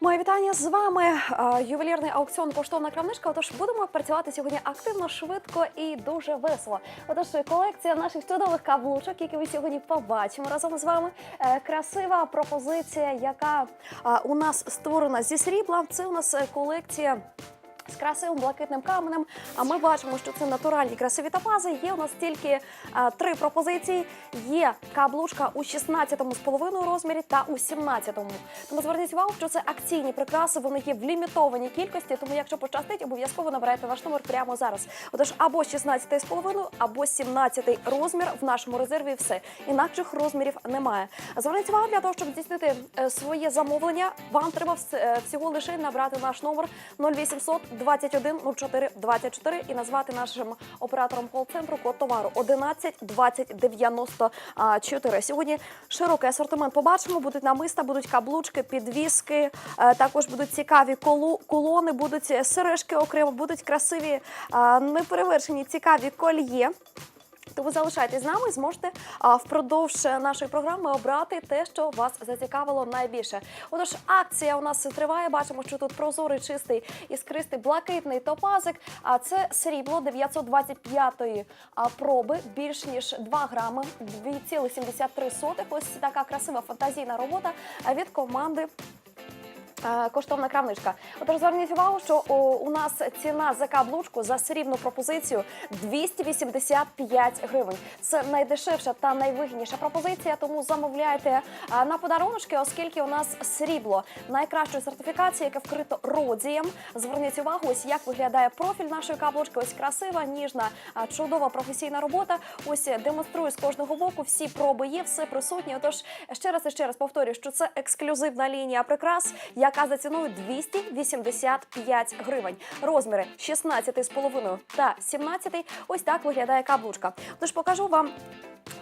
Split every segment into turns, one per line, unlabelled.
Моє вітання з вами. Ювелірний аукціон коштовна крамничка. Отож будемо працювати сьогодні активно, швидко і дуже весело. Отож, колекція наших чудових каблучок, які ви сьогодні побачимо разом з вами. Е, Красива пропозиція, яка у нас створена зі срібла. Це у нас е, колекція. З красивим блакитним каменем. А ми бачимо, що це натуральні красиві топази. Є у нас тільки а, три пропозиції. Є каблучка у 16,5 розмірі та у 17-му. Тому зверніть увагу, що це акційні прикраси. Вони є в лімітованій кількості. Тому, якщо пощастить, обов'язково набирайте ваш номер прямо зараз. Отож, або 16,5, або 17 розмір в нашому резерві. Все інакших розмірів немає. Зверніть увагу для того, щоб здійснити е, своє замовлення. Вам треба е, всього лише набрати наш номер 0800 21 04 24 і назвати нашим оператором кол-центру код товару 11 20 94. Сьогодні широкий асортимент побачимо. Будуть намиста, будуть каблучки, підвіски. е, Також будуть цікаві колони, будуть сережки окремо, будуть красиві, неперевершені цікаві кольє. Тому залишайтесь з нами зможете впродовж нашої програми обрати те, що вас зацікавило найбільше. Отож, акція у нас триває. Бачимо, що тут прозорий, чистий іскристий блакитний топазик. А це срібло 925-ї а, проби, більш ніж 2 грами, 2,73. Ось така красива фантазійна робота від команди. Е, Коштовна крамничка. Отож, зверніть увагу, що у нас ціна за каблучку за срібну пропозицію 285 гривень. Це найдешевша та найвигідніша пропозиція. Тому замовляйте е, на подаруночки, оскільки у нас срібло найкращої сертифікації, яке вкрито родієм. Зверніть увагу, ось як виглядає профіль нашої каблучки. Ось красива, ніжна, е, чудова професійна робота. Ось демонструю з кожного боку. Всі проби є, все присутнє. Отож, ще раз і ще раз повторюю, що це ексклюзивна лінія прикрас, яка за ціною 285 гривень. Розміри 16,5 та 17. Ось так виглядає каблучка. Тож покажу вам.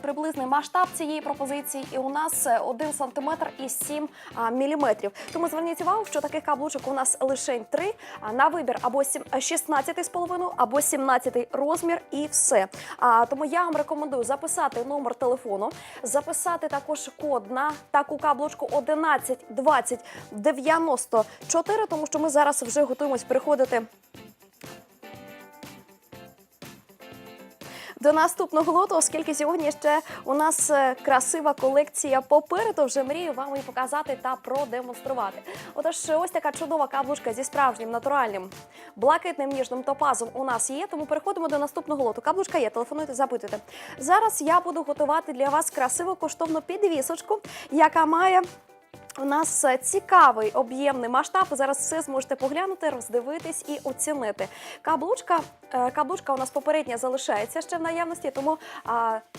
Приблизний масштаб цієї пропозиції, і у нас е, 1 см і 7 міліметрів. Тому зверніть увагу, що таких каблучок у нас лише 3, а на вибір або сім- 16,5, або 17 розмір, і все. Тому я вам рекомендую записати номер телефону, записати також код на таку каблучку 11 20 94, тому що ми зараз вже готуємось переходити до наступного лоту, оскільки сьогодні ще у нас е, красива колекція попереду. Вже мрію вам її показати та продемонструвати. Отож, ось така чудова каблучка зі справжнім натуральним блакитним ніжним топазом у нас є. Тому переходимо до наступного лоту. Каблучка є, телефонуйте, запитуйте. Зараз я буду готувати для вас красиву коштовну підвісочку, яка має. У нас е, цікавий об'ємний масштаб. Зараз все зможете поглянути, роздивитись і оцінити. Каблучка, е, каблучка у нас попередня залишається ще в наявності, тому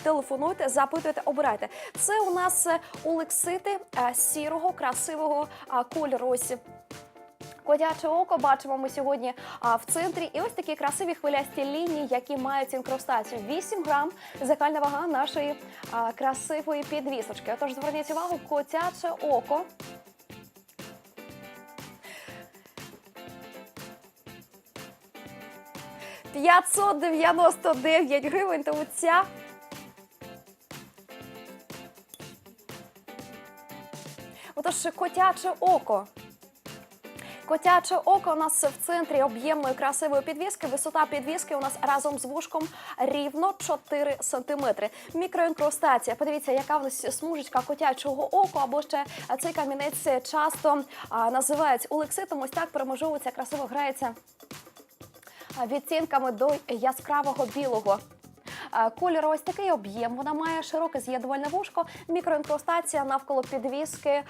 телефонуйте, запитуйте, обирайте. Це у нас е, улексити сірого, красивого кольору. Ось Котяче око бачимо ми сьогодні а, в центрі. І ось такі красиві хвилясті лінії, які мають інкрустацію. 8 грам загальна вага нашої а, красивої підвісочки. Отож, зверніть увагу, котяче око. «599 гривень, тому ця Отож, котяче око. Котяче око у нас в центрі об'ємної красивої підвіски. Висота підвіски у нас разом з вушком рівно 4 сантиметри. Мікроінкрустація. Подивіться, яка в нас смужечка котячого оку, або ще цей камінець часто називають улекситом. Ось так перемежовується, красиво грається а, відтінками до яскравого білого. Е, Колір ось такий об'єм. Вона має широке з'єднувальне вушко, мікроінкрустація навколо підвіски,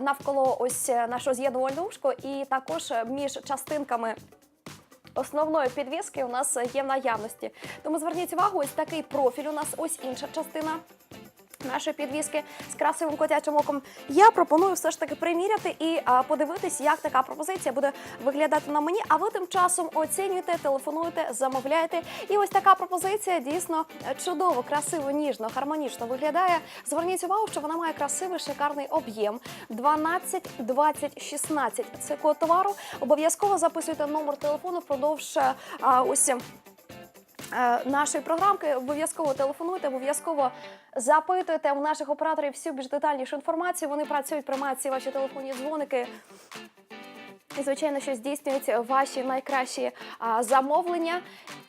навколо ось е, нашого з'єднувального вушко, і також е, між частинками. Основної підвіски у нас є в наявності. Тому зверніть увагу, ось такий профіль. У нас ось інша частина нашої підвіски з красивим котячим оком. Я пропоную все ж таки приміряти і а, подивитись, як така пропозиція буде виглядати на мені. А ви тим часом оцінюєте, телефонуєте, замовляєте. І ось така пропозиція дійсно чудово, красиво, ніжно, гармонічно виглядає. Зверніть увагу, що вона має красивий шикарний об'єм 12, 20, 16. Це код товару. Обов'язково записуйте номер телефону впродовж а, ось. Е, Нашої програмки обов'язково телефонуйте, обов'язково запитуйте у наших операторів всю більш детальнішу інформацію. Вони працюють, приймають ці ваші телефонні дзвоники. і, звичайно, що здійснюють ваші найкращі а, замовлення.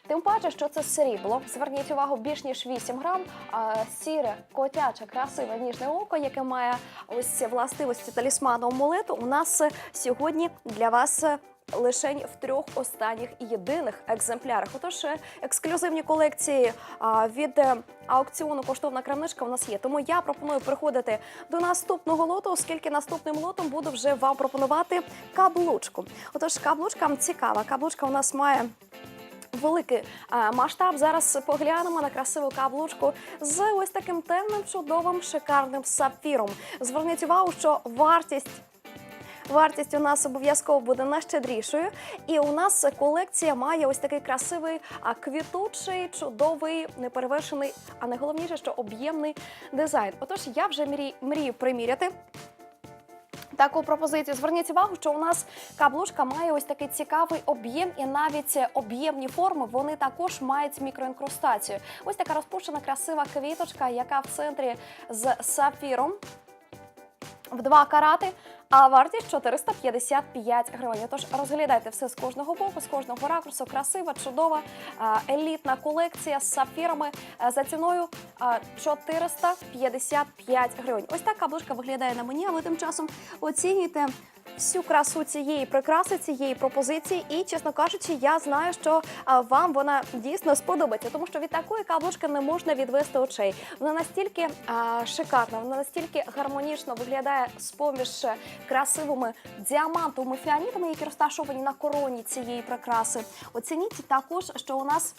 Тим паче, що це срібло. Зверніть увагу, більш ніж 8 грам. А, сіре, котяче, красиве ніжне око, яке має ось властивості талісману амулету. У нас е, сьогодні для вас. Лишень в трьох останніх єдиних екземплярах. Отож, ексклюзивні колекції від е, аукціону коштовна крамничка у нас є. Тому я пропоную переходити до наступного лоту, оскільки наступним лотом буду вже вам пропонувати каблучку. Отож, каблучка цікава. Каблучка у нас має. Великий е, масштаб. Зараз поглянемо на красиву каблучку з ось таким темним, чудовим, шикарним сапфіром. Зверніть увагу, що вартість. Вартість у нас обов'язково буде найщедрішою. І у нас колекція має ось такий красивий, а квітучий, чудовий, неперевершений, а найголовніше, що об'ємний дизайн. Отож, я вже мрію, приміряти таку пропозицію. Зверніть увагу, що у нас каблучка має ось такий цікавий об'єм, і навіть об'ємні форми вони також мають мікроінкрустацію. Ось така розпущена красива квіточка, яка в центрі з сапфіром в 2 карати. А вартість 455 гривень. Тож розглядайте все з кожного боку, з кожного ракурсу. Красива, чудова, елітна колекція з сапфірами за ціною а, 455 гривень. Ось так каблучка виглядає на мені. А ви тим часом оцінюйте всю красу цієї прикраси, цієї пропозиції. І, чесно кажучи, я знаю, що вам вона дійсно сподобається, тому що від такої каблучки не можна відвести очей. Вона настільки а, шикарна, вона настільки гармонічно виглядає з поміж красивими діамантовими фіанітами, які розташовані на короні цієї прикраси. Оцініть також, що у нас.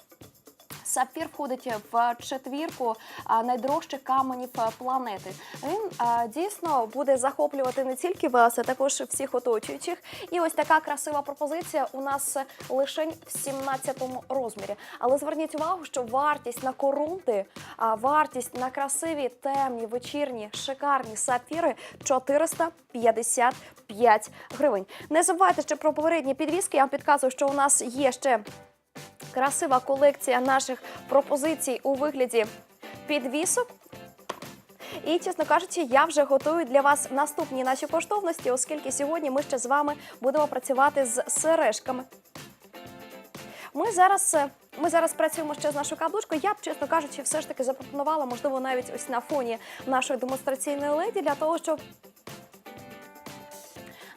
Сапфір входить в четвірку найдорожчих каменів планети. Він дійсно буде захоплювати не тільки вас, а також всіх оточуючих. І ось така красива пропозиція у нас лише в 17 розмірі. Але зверніть увагу, що вартість на корунти, вартість на красиві темні вечірні шикарні сапфіри 455 гривень. Не забувайте ще про попередні підвіски. Я вам підказую, що у нас є ще красива колекція наших пропозицій у вигляді підвісок. І, чесно кажучи, я вже готую для вас наступні наші коштовності, оскільки сьогодні ми ще з вами будемо працювати з сережками. Ми зараз. е, Ми зараз працюємо ще з нашою каблучкою. Я б, чесно кажучи, все ж таки запропонувала, можливо, навіть ось на фоні нашої демонстраційної леді для того, щоб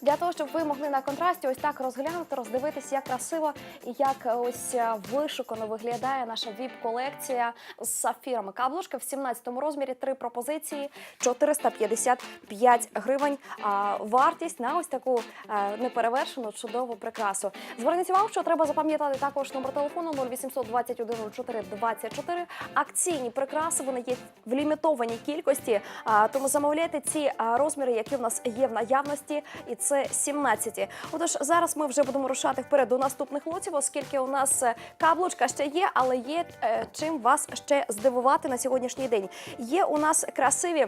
для того, щоб ви могли на контрасті ось так розглянути, роздивитися, як красиво і як е, ось е, вишукано виглядає наша віп-колекція з сапфірами. Каблучка в 17 розмірі, три пропозиції, 455 гривень. А вартість на ось таку е, неперевершену чудову прикрасу. Зверніть увагу, що треба запам'ятати також номер телефону 0800 21 04 24. Акційні прикраси вони є в лімітованій кількості, а, тому замовляйте ці розміри, які в нас є в наявності, і це 17. Отож, зараз ми вже будемо рушати вперед до наступних лотів, оскільки у нас е, каблучка ще є, але є е, чим вас ще здивувати на сьогоднішній день. Є у нас красиві.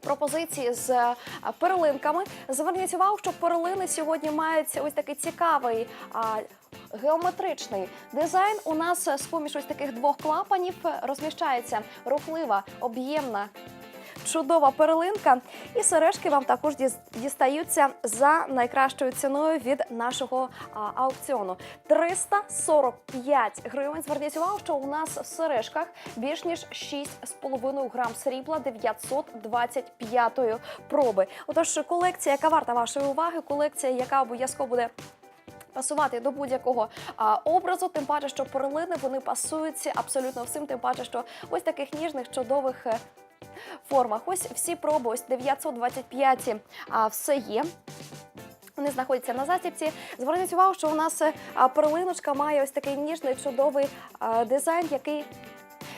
Пропозиції з е, перлинками. Зверніть увагу, що перлини сьогодні мають ось такий цікавий геометричний дизайн. У нас з поміж ось таких двох клапанів розміщається рухлива, об'ємна. Чудова перлинка, і сережки вам також дістаються за найкращою ціною від нашого аукціону. 345 гривень. Зверніть увагу, що у нас в сережках більш ніж 6,5 грам срібла 925 проби. Отож, колекція, яка варта вашої уваги, колекція, яка обов'язково буде. Пасувати до будь-якого образу, тим паче, що перлини вони пасуються абсолютно всім, тим паче, що ось таких ніжних, чудових е, формах. Ось всі проби, ось 925 а, все є. Вони знаходяться на засібці. Зверніть увагу, що у нас перлиночка має ось такий ніжний чудовий дизайн, який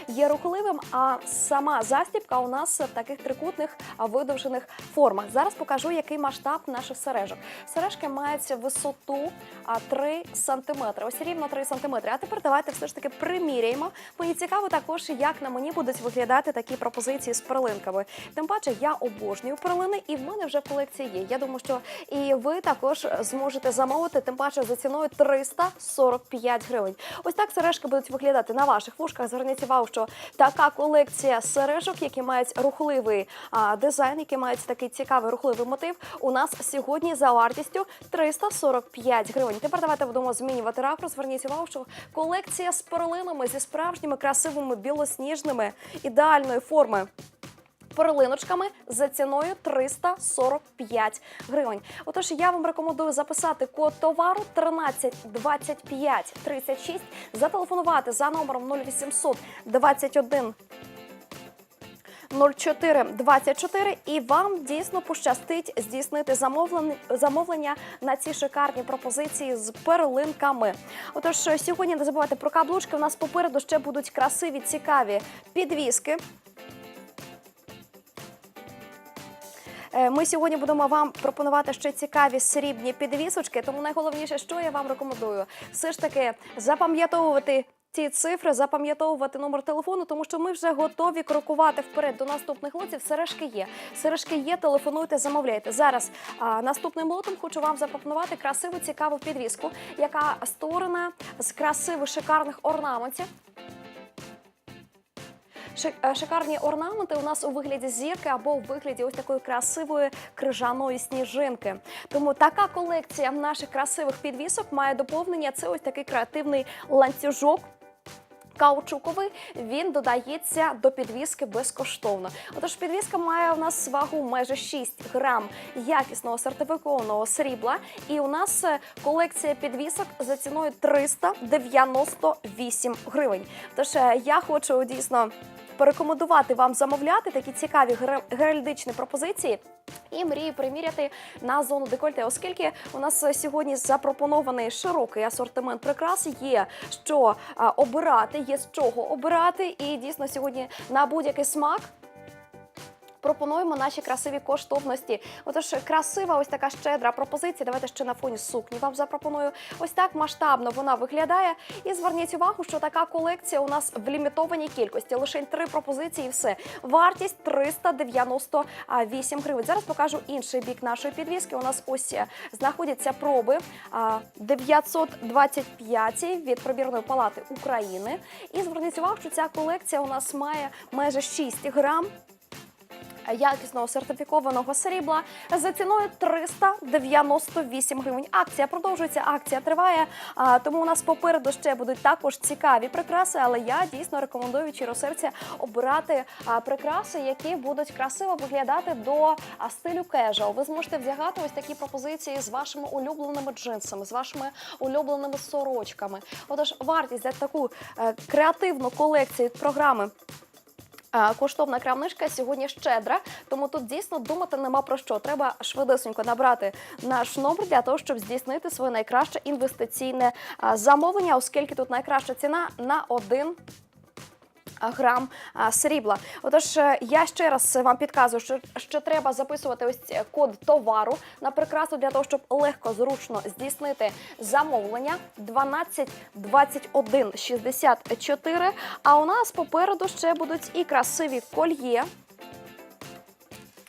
є рухливим, а сама застібка у нас в таких трикутних видовжених формах. Зараз покажу, який масштаб наших сережок. Сережки мають висоту а, 3 см. Ось рівно 3 см. А тепер давайте все ж таки приміряємо. Мені цікаво також, як на мені будуть виглядати такі пропозиції з перлинками. Тим паче, я обожнюю перлини, і в мене вже в колекції є. Я думаю, що і ви також зможете замовити, тим паче за ціною 345 гривень. Ось так сережки будуть виглядати на ваших вушках. Зверніть увагу, що така колекція сережок, які мають рухливий а, дизайн, які мають такий цікавий рухливий мотив, у нас сьогодні за вартістю 345 гривень. Тепер давайте будемо змінювати ракурс. Зверніть увагу, що колекція з перлинами зі справжніми красивими білосніжними ідеальної форми. Перлиночками за ціною 345 гривень. Отож, я вам рекомендую записати код товару 13 25 36, зателефонувати за номером 0800 21 0424 і вам дійсно пощастить здійснити замовлення на ці шикарні пропозиції з перлинками. Отож, сьогодні не забувайте про каблучки. У нас попереду ще будуть красиві, цікаві підвіски. Ми сьогодні будемо вам пропонувати ще цікаві срібні підвісочки. Тому найголовніше, що я вам рекомендую, все ж таки запам'ятовувати. Ці цифри запам'ятовувати номер телефону, тому що ми вже готові крокувати вперед до наступних лотів. Сережки є. Сережки є, телефонуйте, замовляйте. Зараз а, наступним лотом хочу вам запропонувати красиву цікаву підвіску, яка створена з красивих шикарних орнаментів. Е, Шикарні орнаменти у нас у вигляді зірки або у вигляді ось такої красивої крижаної сніжинки. Тому така колекція наших красивих підвісок має доповнення. Це ось такий креативний ланцюжок. Каучуковий він додається до підвіски безкоштовно. Отож, підвіска має у нас вагу майже 6 грам якісного сертифікованого срібла. І у нас е, колекція підвісок за ціною 398 гривень. Тож е, я хочу дійсно порекомендувати вам замовляти такі цікаві геральдичні пропозиції. І мрію приміряти на зону декольте, оскільки у нас сьогодні запропонований широкий асортимент прикрас. Є що обирати, є з чого обирати, і дійсно сьогодні на будь-який смак. Пропонуємо наші красиві коштовності. Отож, красива, ось така щедра пропозиція. Давайте ще на фоні сукні вам запропоную. Ось так масштабно вона виглядає. І зверніть увагу, що така колекція у нас в лімітованій кількості. Лише три пропозиції. і Все вартість 398 гривень. Зараз покажу інший бік нашої підвіски. У нас ось е, знаходяться проби а, 925 від пробірної палати України. І зверніть увагу, що ця колекція у нас має майже 6 грам якісного сертифікованого срібла за ціною 398 гривень. Акція продовжується, акція триває. Тому у нас попереду ще будуть також цікаві прикраси. Але я дійсно рекомендую щиро серця обирати прикраси, які будуть красиво виглядати до стилю кежуал. Ви зможете вдягати ось такі пропозиції з вашими улюбленими джинсами, з вашими улюбленими сорочками. Отож, вартість за таку е, креативну колекцію від програми. Коштовна крамничка сьогодні щедра, тому тут дійсно думати нема про що. Треба швидесенько набрати наш номер для того, щоб здійснити своє найкраще інвестиційне замовлення, оскільки тут найкраща ціна на один. Грам срібла. Отож, е, я ще раз вам підказую, що, що треба записувати ось е, код товару на прикрасу для того, щоб легко, зручно здійснити замовлення 12 21 64. А у нас попереду ще будуть і красиві кольє.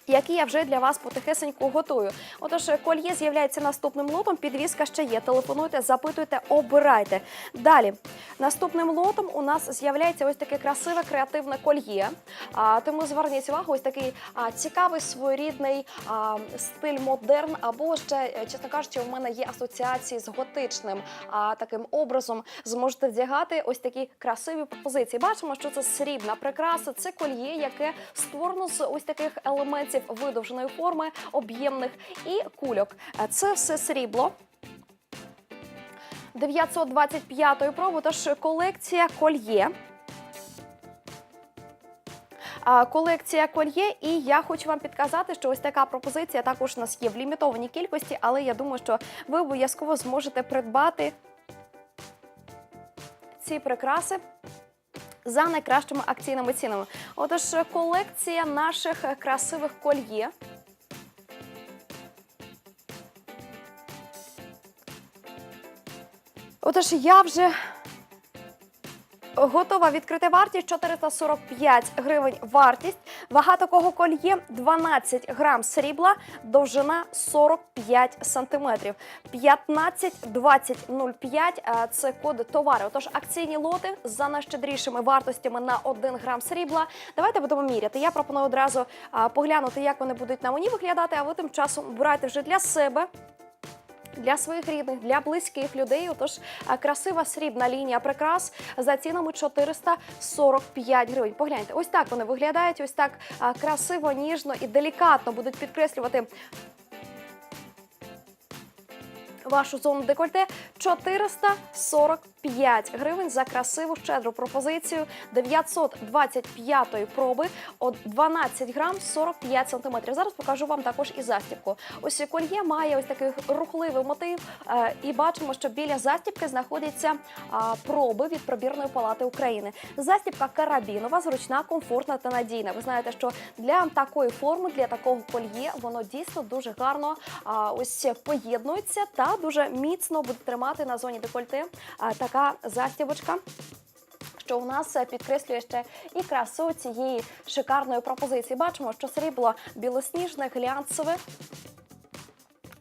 Які я вже для вас потихесеньку готую. Отож, кольє з'являється наступним лотом. Підвіска ще є. Телефонуйте, запитуйте, обирайте. Далі, наступним лотом у нас з'являється ось таке красиве креативне кольє. А, тому зверніть увагу, ось такий а, цікавий своєрідний а, стиль модерн, або ще, е, чесно кажучи, у мене є асоціації з готичним а, таким образом. Зможете вдягати ось такі красиві пропозиції. Бачимо, що це срібна прикраса, це кольє, яке створено з ось таких елементів видовженої форми, об'ємних і кульок. Е, Це все срібло. 925-ї проби, тож колекція кольє. Колекція кольє, і я хочу вам підказати, що ось така пропозиція також у нас є в лімітованій кількості, але я думаю, що ви обов'язково зможете придбати ці прикраси. За найкращими акційними цінами. Отож, колекція наших красивих кольє. Отож, я вже Готова відкрита вартість 445 гривень вартість. Вага такого кольє 12 грам срібла, довжина 45 сантиметрів. 15 20 05 – це код товару. Тож акційні лоти за найщедрішими вартостями на 1 грам срібла. Давайте будемо міряти. Я пропоную одразу поглянути, як вони будуть на мені виглядати, а ви тим часом обирайте вже для себе. Для своїх рідних, для близьких людей. Отож, красива срібна лінія прикрас за цінами 445 гривень. Погляньте, ось так вони виглядають. Ось так красиво, ніжно і делікатно будуть підкреслювати. Вашу зону декольте 445 гривень за красиву щедру пропозицію 925 проби от 12 грам 45 сантиметрів. Зараз покажу вам також і застібку. Ось кольє має ось такий рухливий мотив, е, і бачимо, що біля застібки знаходяться проби від пробірної палати України. Застібка карабінова, зручна, комфортна та надійна. Ви знаєте, що для такої форми, для такого кольє, воно дійсно дуже гарно ось поєднується та дуже міцно буде тримати на зоні декольте така застібочка. Що у нас е, підкреслює ще і красу цієї шикарної пропозиції. Бачимо, що срібло білосніжне, глянцеве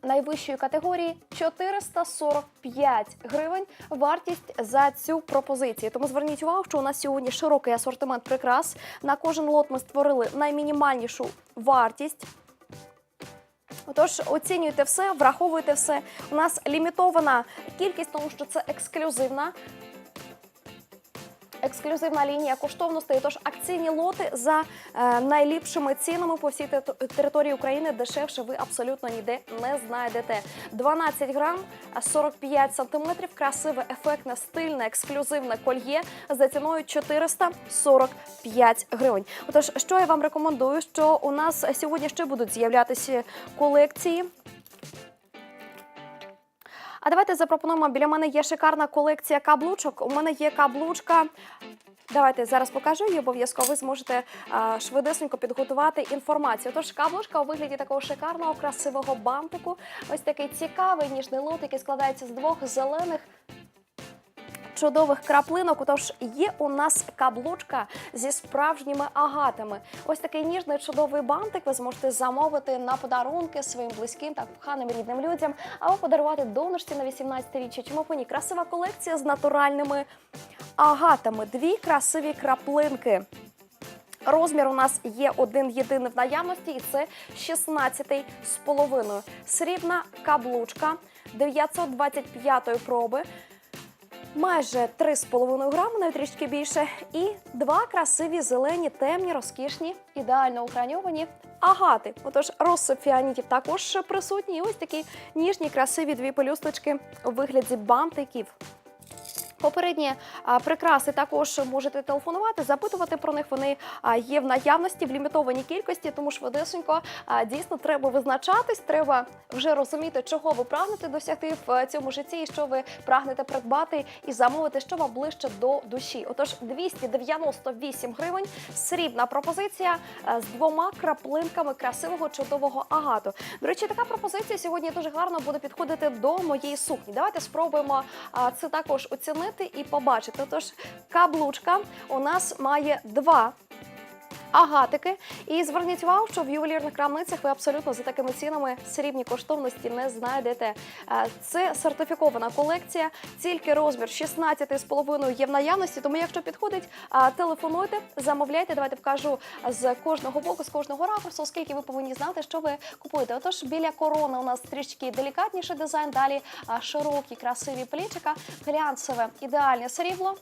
найвищої категорії 445 гривень вартість за цю пропозицію. Тому зверніть увагу, що у нас сьогодні широкий асортимент прикрас. На кожен лот ми створили наймінімальнішу вартість. Отож, оцінюйте все, враховуйте все. У нас лімітована кількість, тому що це ексклюзивна. Ексклюзивна лінія коштовностей, тож акційні лоти за е, найліпшими цінами по всій території України дешевше ви абсолютно ніде не знайдете. 12 грам, 45 сантиметрів, красиве, ефектне, стильне, ексклюзивне кольє за ціною 445 гривень. Отож, що я вам рекомендую, що у нас сьогодні ще будуть з'являтися колекції. А давайте запропонуємо. Біля мене є шикарна колекція каблучок. У мене є каблучка. Давайте зараз покажу і обов'язково ви зможете а, швидесенько підготувати інформацію. Тож каблучка у вигляді такого шикарного, красивого бантику. Ось такий цікавий ніжний лот, який складається з двох зелених чудових краплинок. Отож, є у нас каблучка зі справжніми агатами. Ось такий ніжний чудовий бантик ви зможете замовити на подарунки своїм близьким та коханим рідним людям, або подарувати донорці на 18-річчя. Чому б ні? Красива колекція з натуральними агатами. Дві красиві краплинки. Розмір у нас є один єдиний в наявності, і це 16 з половиною. Срібна каблучка 925 проби. Майже 3,5 грами, навіть трішки більше, і два красиві зелені, темні, розкішні, ідеально украньовані агати. Отож, розсип фіанітів також присутні. І ось такі ніжні, красиві дві пелюсточки у вигляді бантиків. Попередні прикраси також можете телефонувати, запитувати про них. Вони є в наявності в лімітованій кількості, тому швидесенько дійсно треба визначатись. Треба вже розуміти, чого ви прагнете досягти в цьому житті, і що ви прагнете придбати і замовити, що вам ближче до душі. Отож, 298 гривень. Срібна пропозиція з двома краплинками красивого чудового агату. До речі, така пропозиція сьогодні дуже гарно буде підходити до моєї сукні. Давайте спробуємо це також оцінити і побачити. Тож каблучка у нас має два. Агатики, і зверніть увагу, що в ювелірних крамницях ви абсолютно за такими цінами срібні коштовності не знайдете. Е, Це сертифікована колекція, тільки розмір 16,5 є в наявності. Тому, якщо підходить, телефонуйте, замовляйте. Давайте покажу з кожного боку, з кожного ракурсу, оскільки ви повинні знати, що ви купуєте. Отож, біля корони у нас трішки делікатніший дизайн. Далі широкі, красиві плічика, глянцеве, ідеальне срібло.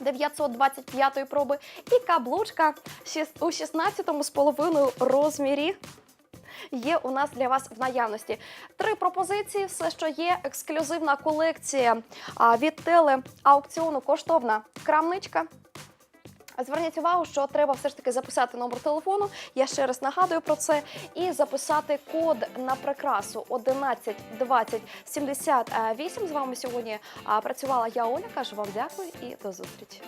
925 проби і каблучка у 16 з половиною розмірі. Є у нас для вас в наявності три пропозиції. Все, що є, ексклюзивна колекція від телеаукціону коштовна крамничка. Зверніть увагу, що треба все ж таки записати номер телефону. Я ще раз нагадую про це і записати код на прикрасу 11 20 78. З вами сьогодні працювала я Оля. Кажу вам дякую і до зустрічі.